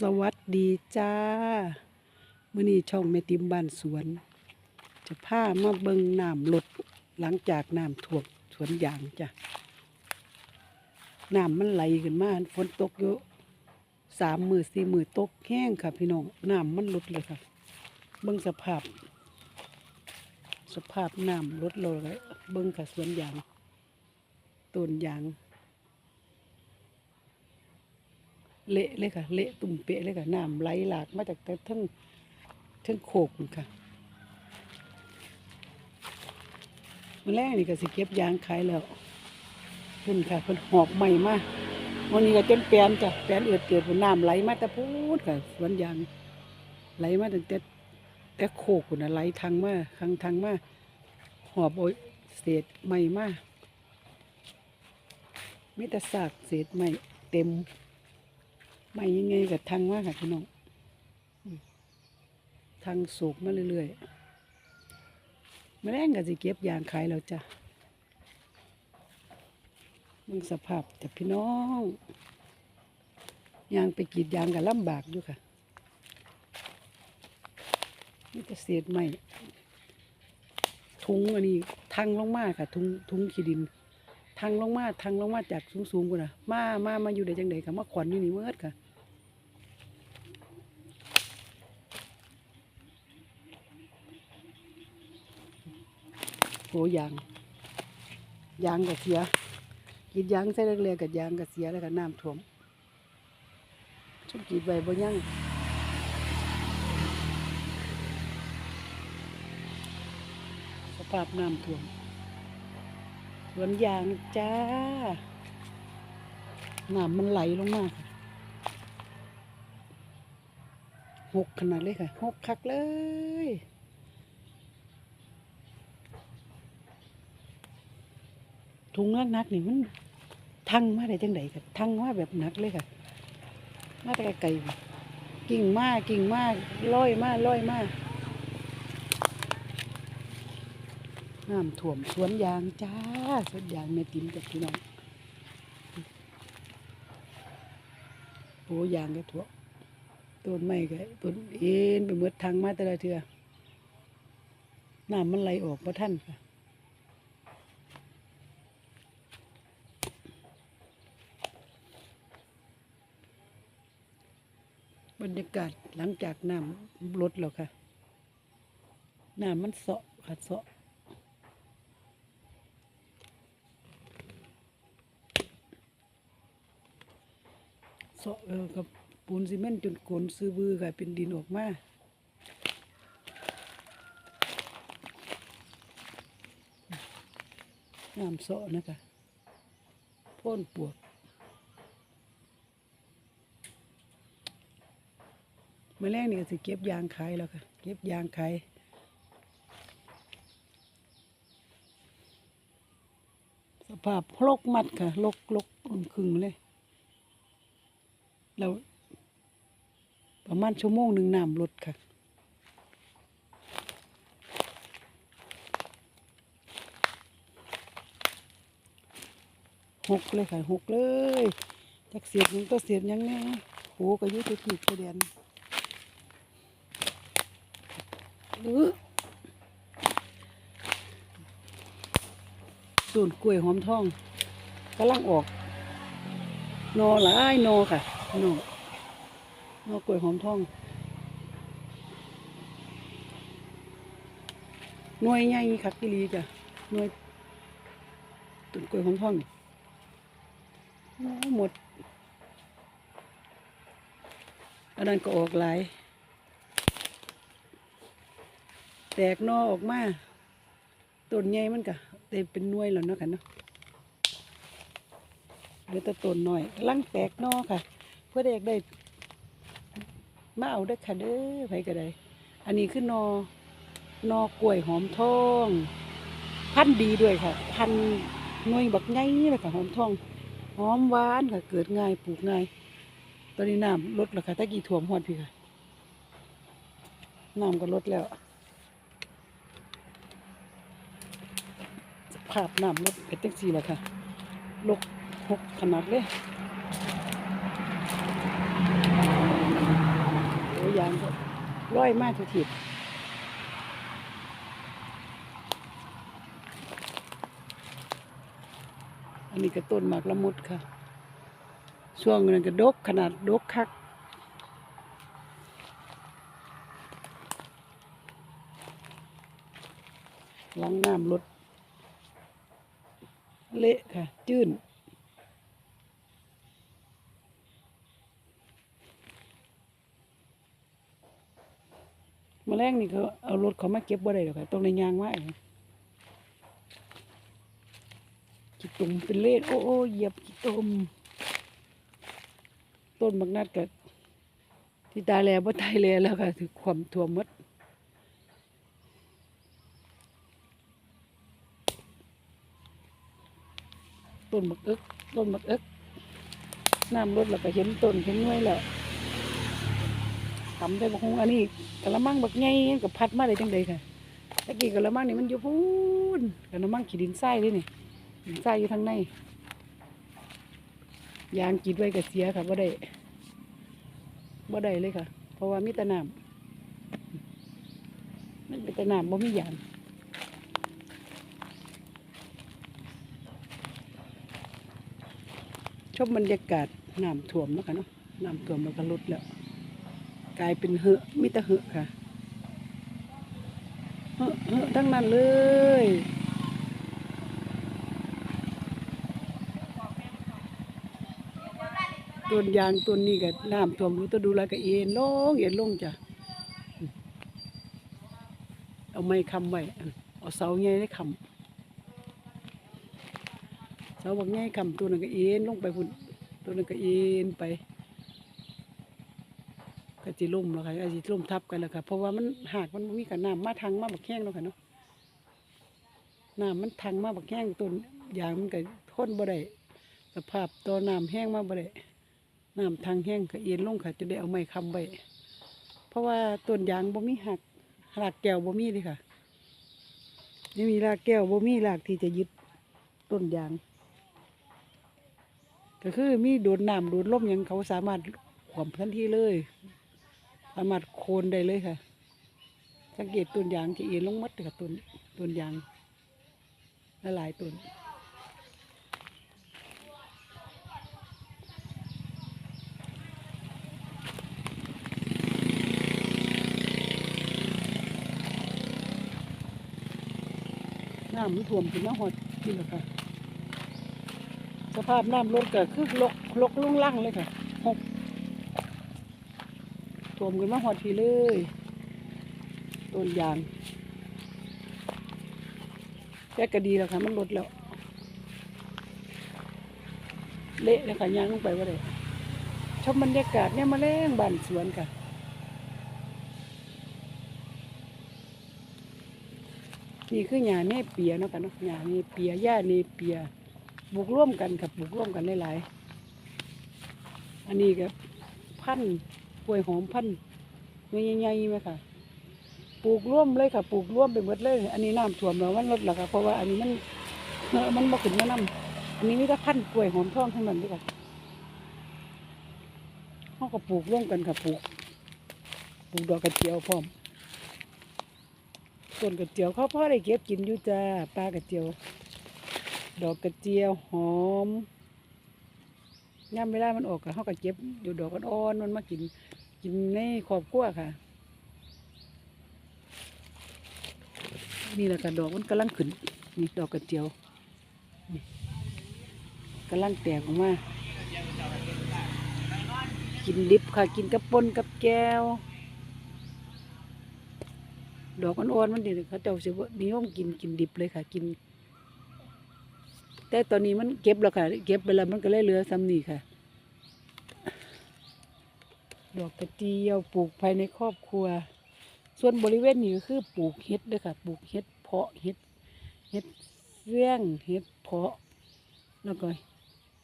สวัสดีจ้ามื้อนี้ช่องแม่ติมบ้านสวน จะพามาเบิ่งน้ำลดหลังจากน้ำท่วมสวนยางจ้ะน้ำมันไหลขึ้นมาฝนตกเยอะสามมือสี่มือตกแห้งค่ะพี่น้องน้ำมันลดเลยค่ะ เบิ่งสภาพ สภาพน้ำลดลงเลยเบิ่งค่ะสวนยางต้นยาง เละเลยค่ะ เละตุ่มเปะเลยค่ะน้ำไหลหลากมาจากแต่ทั้งทั้งโขกค่ะมันแรกนี่ก็สิเก็บยางขายแล้วเพิ่นค่ะเพิ่นหอบใหม่มาวันนี้ก็จนแปลนจ้ะแปลนเอือดเกิดน้ำไหลมาแต่พูดค่ะสวนยางไหลมาตั้งแต่แต่โขกน่ะไหลทางมาทางทางมาหอบโอยเศษใหม่มามีแต่ซากเศษใหม่เต็ม ไม่ยังไงกับทางว่าค่ะพี่น้องทางสูบมาเรื่อยๆแมลงก็สิเก็บยางขายแล้วจ้ะมึงสภาพแต่พี่น้องยางไปกรีดยางกับลำบากอยู่ค่ะนี่จะเศษใหม่ทุงอันนี้ทางลงมาค่ะ ทุงทุงขี้ดินทางลงมาทางลงมาจากสูงๆกูนะมามามาอยู่ได้จังไดค่ะมาขวัญอยู่นี่เมื่อค่ะ โหยางยางก็เสียกรีดยางใส่เล็กๆกับยางก็เสียแล้วก็น้ำท่วมชุบกีดใบบ่ยังสภาพน้ำท่วมสวนยางจ้าน้ำมันไหลลงมาค่ะหกขนาดเลยค่ะหกคักเลย ถุงนักๆนี่มันทั้งมาได้จังไดกันทั้งมาแบบหนักเลยค่ะ มาแต่ไกลกิ่งมากกิ่งมากลอยมากลอยมากน้ำท่วมสวนยางจ้าสวนยางแม่ติ๋มกับพี่น้องโอ้ยางก็ท่วต้นไม้ก็ต้นเอ็นไปหมดทางมาแต่ละเทือน้ำมันไหลออกเพราะท่านค่ะ บรรยากาศหลังจากน้ำลดแล้วค่ะ น้ำมันเสาะค่ะเสาะเสาะกับปูนซีเมนต์จนโกนซื้อบือค่ะเป็นดินออกมาน้ำเสาะนะคะพ่นปวก เมื่อแรกนี่ก็สิเก็บยางขายแล้วค่ะ เก็บยางขายสภาพลกมัดค่ะลกลกอุ่นคึงเลยแล้วประมาณชั่วโมงหนึ่งน้ำลดค่ะหกเลยค่ะหกเลยจากเสียดหยังก็เสียดหยังไงโหก็ยุติผิดประเด็น อื้อส่วนกล้วยหอมทองกำลังออก นอหลายนอค่ะนอนอกล้วยหอมทองหน่วยใหญ่คักกิลีจ้ะหน่วยต้นกล้วยหอมทองนี่หมดอันนั้นก็ออกหลาย แตกนอออกมาต้นใหญ่มันก็ได้เป็นน่วยแล้วเนาะค่ะเนาะเหลือแต่ต้นน้อยลังแตกนอค่ะ เพื่อเด็กได้มาเอาได้ค่ะเด้อไปก็ได้ อันนี้คือนอนอกล้วยหอมทอง พันดีด้วยค่ะ พันหน่วยบักใหญ่เลยค่ะหอมทองหอมหวานค่ะ เกิดง่ายปลูกง่าย ตอนนี้น้ำลดแล้วค่ะตะกี้ท่วมหอดพี่ค่ะน้ำก็ลดแล้ว ภาพน้ำลดเป็นจังสี่แหละค่ะลกหกขนาดเลยร้อยมาทุกทิศอันนี้ก็ต้นหมากละมุดค่ะ ช่วงนั้นก็ดกขนาดดกคักล้างน้ำรถ เละค่ะ จื้นมาแรงนี่เขาเอารถเขามาเก็บบ่ได้หรอกค่ะต้องในยางไว้ขี้ตุ่มเป็นเล่โอ้โอ้เหยียบขี้ตุ่มต้นบักนัดกับที่ตาแล้วบ่ตายแล้วแล้วค่ะถือความท่วมมด ต้นบักเอิกต้นบักเอิกน้ำลดแล้วก็เห็นต้นเห็นน่วยแล้วทำได้บักฮงอันนี้กะละมังบักไงกับพัดมาได้จังใดค่ะตะกี้กะละมังนี่มันอยู่พูนกะละมังขีดินทรายเลยนี่ดินทรายอยู่ทางในยางกิดไว้ก็เสียค่ะบ่ได้บ่ได้เลยค่ะ เพราะว่ามีแต่น้ำมันเป็นแต่น้ำบ่มียาง ช มบรรยากาศน้ำท่วมแล้วค่ะเนาะน้ำท่วมแล้วก็ลดแล้ว กลายเป็นเหอะมิตรเหอะค่ะเหอะเหอะทั้งนั้นเลยต้นยางต้นนี้ก็น้ำท่วมรู้ตัวดูแลก็เอ็นลงเอ็นลงจ้ะเอาไม้คำไว้เอาเสาใหญ่ได้คำ เสาบักง่ายคำตัวนั้นก็เอ็นลงไปพุ่นตัวนั้นก็เอ็นไปก็จิล่มแล้วค่ะก็จิล่มทับกันแล้วค่ะเพราะว่ามันหากมันมีกับน้ำมาทางมาบักแห้งแล้วค่ะเนาะน้ำมันทางมาบักแห้งต้นยางมันก็ทนบ่ได้สภาพตัวน้ำแห้งมาบ่ได้น้ำทางแห้งก็เอ็นลงค่ะจะได้เอาไม้คำไว้เพราะว่าต้นยางบ่มีหักรากแก้วบ่มีเลยค่ะไม่มีรากแก้วบ่มีรากที่จะยึดต้นยาง ก็คือมีโดนน้ำโดนลมยังเขาสามารถขวมทันทีเลย สามารถโคนได้เลยค่ะ สังเกตต้นยางจะเอียนลงมัดเลยค่ะต้นต้นยางลหลายต้นน้ำมันท่วมถึงน้ำหอดนี่แหละค่ะ สภาพน้ำรถก็คือลกลกลุ่งล่างเลยค่ะหกท่วมกันมาหอดทีเลยต้นยางแค่ก็ดีแล้วค่ะ มันลดแล้ว เละเลยค่ะยางลงไปว่าเลยชมบบรรยากาศเนี่ยมาแรงบ้านสวนค่ะนี่คือหญ้าเนเปียเนาะค่ะเนาะหญ้าเนเปียหญ้าเนเปีย ปลูกร่วมกันกับปลูกร่วมกันหลายๆอันนี้ก็พันธุ์กล้วยหอมพันธุ์เงยใหญ่ๆไหมค่ะปลูกร่วมเลยค่ะปลูกร่วมไปหมดเลย อันนี้น้ำท่วมแล้วมันลดแล้วค่ะเพราะว่าอันนี้มันเนอะมันบ่ขึ้นมาน้ำอันนี้มีแต่พันธุ์กล้วยหอมทองทั้งนั้นด้วยค่ะเขาก็ปลูกร่วมกันค่ะปลูกปลูกดอกกระเจียวพร้อมต้นกระเจียวเขาพ่อได้เก็บกินอยู่จ้าปลากระเจียว ดอกกระเจียวหอมย่ำเวลามันออกก็เขาก็เก็บอยู่ดอกอ่อนมันมากินกินในครอบครัวค่ะ นี่แหละค่ะดอกมันกำลังขึ้นนี่ดอกกระเจียวกำลังแตกออกมากินดิบค่ะ กินกับปนกับแก้ว ดอกอ่อนๆมันเดี๋ยวเขาเจ้าสิว่านิยมกินกินดิบเลยค่ะ กิน แต่ตอนนี้มันเก็บแล้วค่ะ เก็บไปแล้วมันก็เลยเหลือซ้ำนี่ค่ะ ดอกกระเจียวปลูกภายในครอบครัว ส่วนบริเวณนี้ก็คือปลูกเห็ดด้วยค่ะ ปลูกเห็ดเพาะเห็ดเห็ดเฟี้ยงเห็ดเพาะ แล้วก็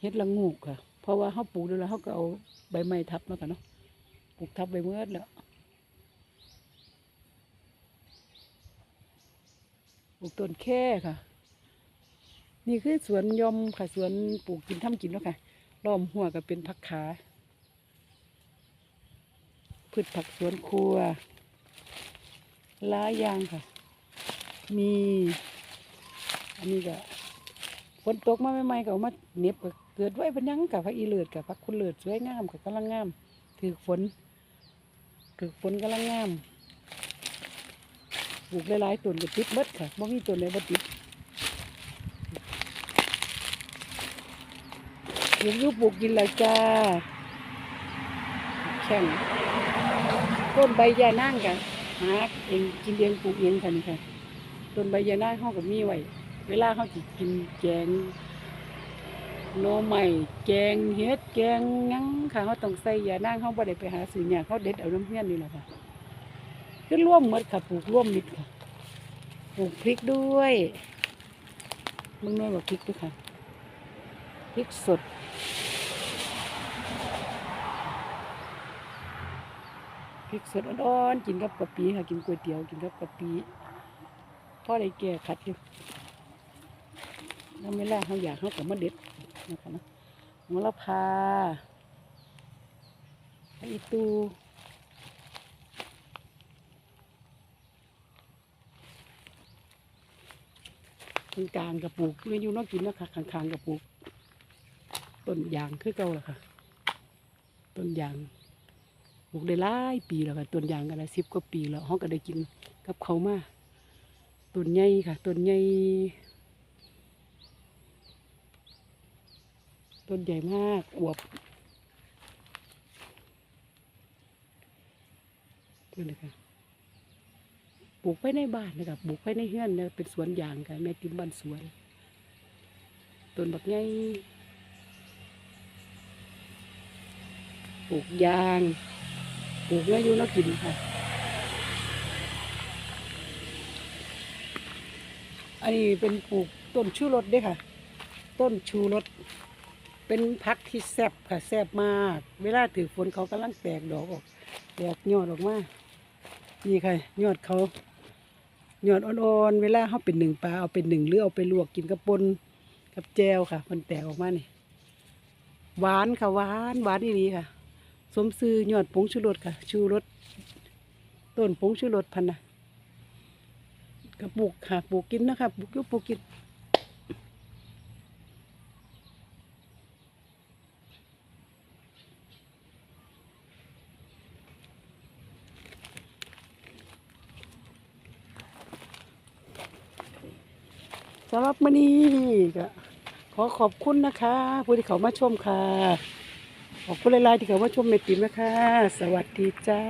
เห็ดละงูกค่ะ เพราะว่าเขาปลูกแล้วเขาก็เอาใบไม้ทับมากันเนาะ ปลูกทับใบเมื่อแล้วปลูกต้นแค่ค่ะ นี่คือสวนยมค่ะสวนปลูกกินทำกินแล้วค่ะล้อมหัวก็เป็นผักขาพืชผักสวนครัวหลายอย่างค่ะ มี อันนี้ก็ฝนตกมาใหม่ๆก็มาเน็บก็เกิดไว้เป็นยังกับพระอีเลือดกับพระคุณเลือดสวยงามกับกำลังงามถือฝนถือฝนกำลังงามปลูกหลายๆต้นก็ติดเบิดค่ะบ่มีต้นไหนบ่ติด ปลูกยูปลูกกินแล้วจ้าแข่งต้นใบยานั่งกันหาเองกินเองปลูกเองค่ะนี่ค่ะต้นใบยานาเขาก็มีไว้เวลาเขาสิกินแกงหน่ใหม่แกงเฮ็ดแกงหยังค่ะเขาต้องใส่ยานางเขาบ่ได้ไปหาซื้อหยังเขาเด็ดเอาน้ำเพี้ยนนี่แหละค่ะคือร่วมมดค่ะปลูกร่วมมิดค่ะปลูกพริกด้วยมึงน้อยบอกพริกด้วยค่ะพริกสด พริกสดอ่อนๆกินกับกะปิค่ะกินก๋วยเตี๋ยวกินกับกะปิพ่อได้แก่ขัดอยู่แล้วเวลาเขาอยากเขาก็มาเด็ดนะคะนะมะละพาอีตูตรงกลางกับปลูกเรียนอยู่นอกกินนะคะข้างๆกับปลูก ต้นยางคือเก่าแหละค่ะ ต้นยางปลูกได้หลายปีแล้วค่ะ ต้นยางก็ได้สิบกว่าปีแล้วเขาก็ได้กินกับเขามาต้นใหญ่ค่ะต้นใหญ่ต้นใหญ่มากอวบนี่เลยค่ะปลูกไว้ในบ้านนะครับปลูกไว้ในเฮือนเนี่ยเป็นสวนยางค่ะแม่ติมบ้านสวนต้นบักใหญ่ ลูกยางปลูกเนื้อยู่นักกินค่ะ อันนี้เป็นปลูกต้นชูรสเด้วยค่ะ ต้นชูรสเป็นพักที่แซบค่ะแซบมาก เวลาถือฝนเขากำลังแตกดอกออกแตกยอดออกมานี่ค่ะยอดเขายอดอ่อนๆเวลาเขาเป็นหนึ่งปลาเอาเป็นหนึ่งหรือเอาไปลวกกินกับปนกับแจวค่ะ มันแตกออกมานี่หวานค่ะหวานหวานดีค่ะ สมซื้อยอดผงชูรสค่ะ ชูรสต้นผงชูรสพันนะก็ปลูกค่ะปลูกกินนะคะปลูกยุปลูกกินสำหรับมื้อนี้ก็ขอขอบคุณนะคะ ผู้ที่เขามาชมค่ะ ขอบคุณหลายๆที่เขามาชมเมติมนะคะ สวัสดีจ้า